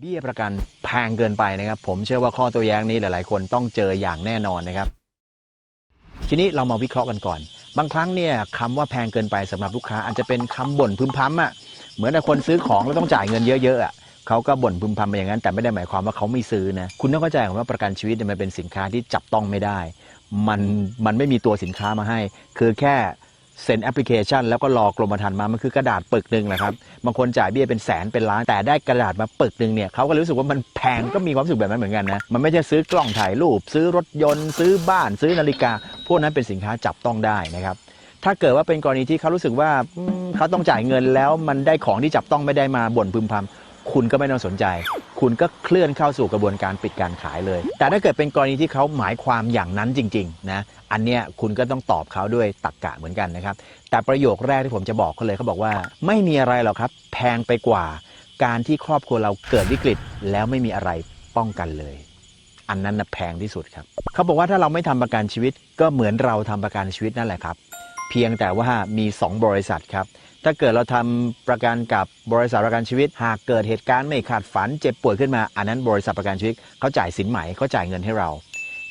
เบี้ยประกันแพงเกินไปนะครับ ผมเชื่อว่าข้อตัวแย้งนี้หลาย ๆ คนต้องเจออย่างแน่นอนนะครับ ทีนี้เรามาวิเคราะห์กันก่อน บางครั้งเนี่ยคำว่าแพงเกินไปสำหรับลูกค้า อาจจะเป็นคำบ่นพึมพำอะเหมือนคนซื้อของแล้วต้องจ่ายเงินเยอะ ๆอะ่ะเขาก็บ่นพึมพำไปอย่างนั้น แต่ไม่ได้หมายความว่าเขาไม่ซื้อนะคุณต้องเข้าใจว่าประกันชีวิตมันเป็นสินค้าที่จับต้องไม่ได้ มันมันไม่มีตัวสินค้ามาให้ คือแค่ เซ็นแอปพลิเคชัน แล้วก็รอกรมธรรม์มา มันคือกระดาษปึกหนึ่งแหละครับ บางคนจ่ายเบี้ยเป็นแสนเป็นล้าน แต่ได้กระดาษมาปึกหนึ่งเนี่ยเขาก็รู้สึกว่ามันแพงก็มีความรู้สึกแบบนั้นเหมือนกันนะ มันไม่ใช่ซื้อกล้องถ่ายรูป ซื้อรถยนต์ ซื้อบ้าน ซื้อนาฬิกา พวกนั้นเป็นสินค้าจับต้องได้นะครับ ถ้าเกิดว่าเป็นกรณีที่เขารู้สึกว่าเขาต้องจ่ายเงินแล้วมันได้ของที่จับต้องไม่ได้มาบ่นพึมพำคุณก็ไม่ต้องสนใจ คุณก็เคลื่อนเข้าสู่กระบวนการปิดการขายเลย แต่ถ้าเกิดเป็นกรณีที่เขาหมายความอย่างนั้นจริงๆนะอันเนี้ยคุณก็ต้องตอบเขาด้วยตรกกะเหมือนกันนะครับ แต่ประโยคแรกที่ผมจะบอกเขาเลยเขาบอกว่า ไม่มีอะไรหรอกครับ แพงไปกว่าการที่ครอบครัวเราเกิดวิกฤต แล้วไม่มีอะไรป้องกันเลย อันนั้นนะแพงที่สุดครับเขาบอกว่าถ้าเราไม่ทำประกันชีวิต ก็เหมือนเราทำประกันชีวิตนั่นแหละครับ เพียงแต่ว่ามี 2 บริษัทครับ ถ้าเกิดเราทำประกันกับบริษัทประกันชีวิต หากเกิดเหตุการณ์ไม่คาดฝันเจ็บป่วยขึ้นมาอันนั้นบริษัทประกันชีวิตเขาจ่ายสินไหม่เขาจ่ายเงินให้เรา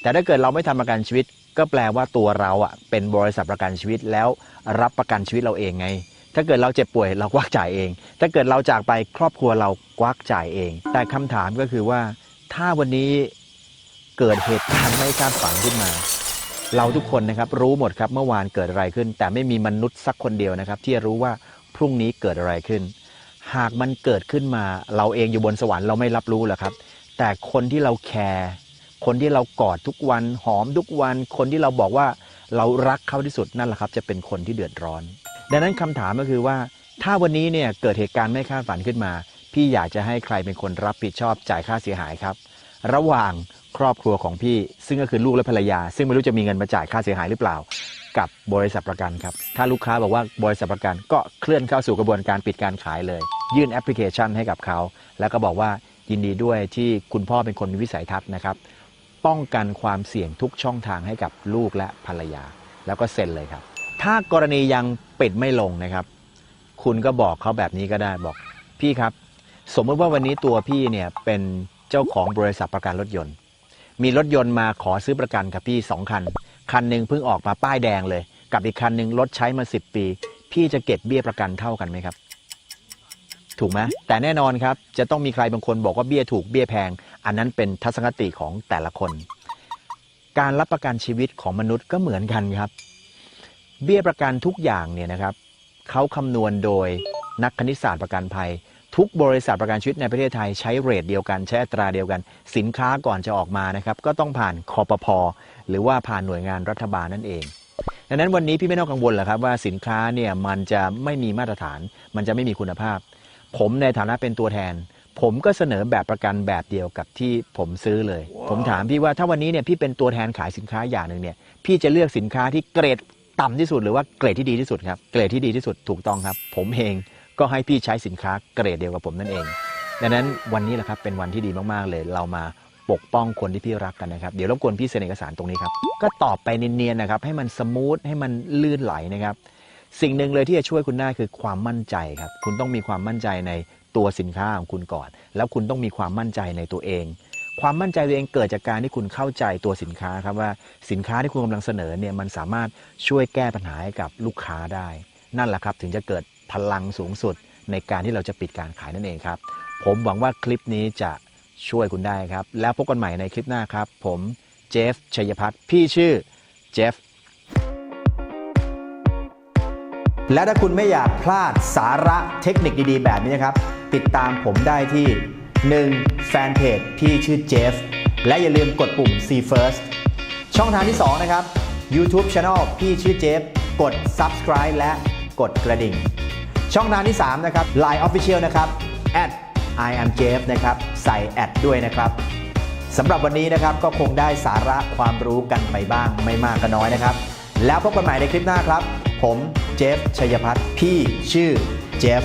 แต่ถ้าเกิดเราไม่ทำประกันชีวิต ก็แปลว่าตัวเราอะเป็นบริษัทประกันชีวิตแล้วรับประกันชีวิตเราเองไง ถ้าเกิดเราเจ็บป่วยเราควักจ่ายเอง ถ้าเกิดเราจากไปครอบครัวเราควักจ่ายเอง แต่คำถามก็คือว่า ถ้าวันนี้เกิดเหตุการณ์ไม่คาดฝันขึ้นมา เราทุกคนนะครับรู้หมดครับเมื่อวานเกิดอะไรขึ้น แต่ไม่มีมนุษย์สักคนเดียวนะครับ ที่รู้ว่าพรุ่งนี้เกิดอะไรขึ้น หากมันเกิดขึ้นมา เราเองอยู่บนสวรรค์เราไม่รับรู้หรอกครับ แต่คนที่เราแคร์คนที่เรากอดทุกวันหอมทุกวัน คนที่เราบอกว่าเรารักเขาที่สุดนั่นแหละครับ จะเป็นคนที่เดือดร้อน ดังนั้นคำถามก็คือว่า ถ้าวันนี้เนี่ยเกิดเหตุการณ์ไม่คาดฝันขึ้นมา พี่อยากจะให้ใครเป็นคนรับผิดชอบจ่ายค่าเสียหายครับ ระหว่าง ครอบครัวของพี่ ซึ่งก็คือลูกและภรรยา ซึ่งไม่รู้จะมีเงินมาจ่ายค่าเสียหายหรือเปล่า กับบริษัทประกันครับ ถ้าลูกค้าบอกว่าบริษัทประกันก็เคลื่อนเข้าสู่กระบวนการปิดการขายเลย ยื่นแอปพลิเคชันให้กับเขา แล้วก็บอกว่ายินดีด้วยที่คุณพ่อเป็นคนมีวิสัยทัศน์นะครับ ป้องกันความเสี่ยงทุกช่องทางให้กับลูกและภรรยา แล้วก็เซ็นเลยครับ ถ้ากรณียังปิดไม่ลงนะครับ คุณก็บอกเขาแบบนี้ก็ได้บอกพี่ครับ สมมติว่าวันนี้ตัวพี่เนี่ยเป็นเจ้าของบริษัทประกันรถยนต์ มีรถยนต์มาขอซื้อประกันกับพี่สองคัน คันหนึ่งเพิ่งออกมาป้ายแดงเลย กับอีกคันหนึ่งรถใช้มา 10 ปี พี่จะเก็บเบี้ยประกันเท่ากันไหมครับ ถูกไหมแต่แน่นอนครับ จะต้องมีใครบางคนบอกว่าเบี้ยถูกเบี้ยแพง อันนั้นเป็นทัศนคติของแต่ละคน การรับประกันชีวิตของมนุษย์ก็เหมือนกันครับ เบี้ยประกันทุกอย่างเนี่ยนะครับเขาคำนวณโดยนักคณิตศาสตร์ประกันภัย ทุกบริษัทประกันชีวิตในประเทศไทยใช้เรทเดียวกัน ใช้อัตราเดียวกัน สินค้าก่อนจะออกมานะครับก็ต้องผ่านคอปพหรือว่าผ่านหน่วยงานรัฐบาลนั่นเองดังนั้นวันนี้พี่ไม่ต้องกังวลหรอกครับว่าสินค้าเนี่ยมันจะไม่มีมาตรฐาน มันจะไม่มีคุณภาพ ผมในฐานะเป็นตัวแทน ผมก็เสนอแบบประกันแบบเดียวกับที่ผมซื้อเลยผมถามพี่ว่าถ้าวันนี้เนี่ยพี่เป็นตัวแทนขายสินค้าอย่างหนึ่งเนี่ยพี่จะเลือกสินค้าที่เกรดต่ำที่สุดหรือว่าเกรดที่ดีที่สุดครับเกรดที่ดีที่สุดถูกต้องครับ ผมเอง ก็ให้พี่ใช้สินค้าเกรดเดียวกับผมนั่นเอง ดังนั้นวันนี้แหละครับเป็นวันที่ดีมากๆเลย เรามาปกป้องคนที่พี่รักกันนะครับ เดี๋ยวรบกวนพี่เซ็นเอกสารตรงนี้ครับ ก็ตอบไปเนียนๆนะครับ ให้มันสมูทให้มันลื่นไหลนะครับ สิ่งหนึ่งเลยที่จะช่วยคุณได้คือความมั่นใจครับ คุณต้องมีความมั่นใจในตัวสินค้าของคุณก่อน แล้วคุณต้องมีความมั่นใจในตัวเอง ความมั่นใจตัวเองเกิดจากการที่คุณเข้าใจตัวสินค้าครับว่าสินค้าที่คุณกำลังเสนอเนี่ยมันสามารถช่วยแก้ปัญหาให้กับลูกค้าได้ นั่นแหละครับถึงจะเกิด พลังสูงสุด ในการที่เราจะปิดการขายนั่นเองครับ ผมหวังว่าคลิปนี้จะช่วยคุณได้ครับ แล้วพบกันใหม่ในคลิปหน้าครับ ผมเจฟชัยพัฒน์พี่ชื่อเจฟและถ้าคุณไม่อยากพลาดสาระเทคนิคดีๆ แบบนี้นะครับ ติดตามผมได้ที่ 1. แฟนเพจพี่ชื่อเจฟและอย่าลืมกดปุ่ม See First ช่องทางที่ 2 นะครับ YouTube Channel พี่ชื่อเจฟกด Subscribe และกดกระดิ่ง ช่องทางที่ 3 นะครับ Line Official นะครับ at I am Jeff นะครับ ใส่แอดด้วยนะครับสำหรับวันนี้นะครับก็คงได้สาระความรู้กันไปบ้างไม่มากก็น้อยนะครับ แล้วพบกันใหม่ในคลิปหน้าครับ ผมเจฟชัยพัฒน์พี่ชื่อเจฟ